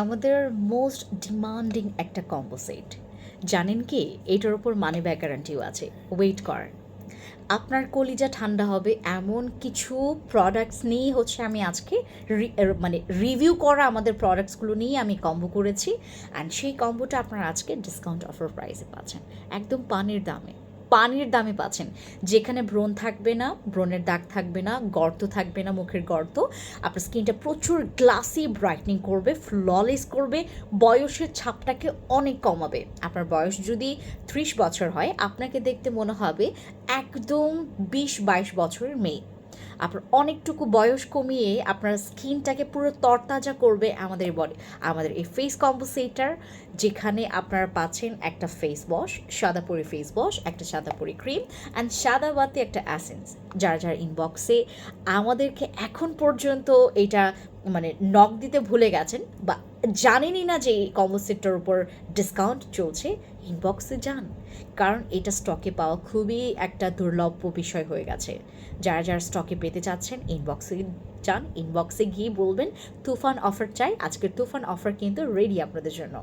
আমাদের most demanding একটা combo set জানেন কি? এটার ওপর মানি ব্যাক গ্যারান্টিও আছে। ওয়েট করেন আপনার কলিজা ঠান্ডা হবে, এমন কিছু প্রোডাক্টস নিয়েই হচ্ছে আমি আজকে মানে রিভিউ করা আমাদের প্রোডাক্টসগুলো নিয়ে আমি কম্বো করেছি। অ্যান্ড সেই কম্বোটা আপনারা আজকে ডিসকাউন্ট অফার প্রাইসে পাচ্ছেন। একদম পানির দামে। পানির দামে পাচ্ছেন। যেখানে ব্রণ থাকবে না, ব্রণের দাগ থাকবে না, গর্ত থাকবে না মুখের গর্ত। আপনার স্কিনটা প্রচুর গ্লাসি ব্রাইটনিং করবে ফ্ললেস করবে, বয়সের ছাপটাকে অনেক কমাবে। আপনার বয়স যদি ত্রিশ বছর হয়, আপনাকে দেখতে মনে হবে একদম বিশ বাইশ বছরের মেয়ে। আপনার অনেকটুকু বয়স কমিয়ে আপনার স্কিনটাকে পুরো তরতাজা করবে আমাদের বডি আমাদের এই ফেস কম্পোসেটার যেখানে আপনারা পাচ্ছেন একটা ফেস ওয়াশ সাদাপুরি ফেস ওয়াশ একটা সাদাপুরি ক্রিম অ্যান্ড সাদা সাদাবাতি একটা অ্যাসেন্স যারা যারা ইনবক্সে আমাদেরকে এখন পর্যন্ত এটা মানে নক দিতে ভুলে গেছেন বা জানেনই না যে এই কম্বো সেটটার উপর ডিসকাউন্ট চলছে ইনবক্সে যান, কারণ এটা স্টকে পাওয়া খুবই একটা দুর্লভ্য বিষয় হয়ে গেছে। যারা যারা স্টকে পেতে চাচ্ছেন ইনবক্সে যান ইনবক্সে গিয়ে বলবেন, তুফান অফার চাই। আজকের তুফান অফার কিন্তু রেডি আপনাদের জন্য।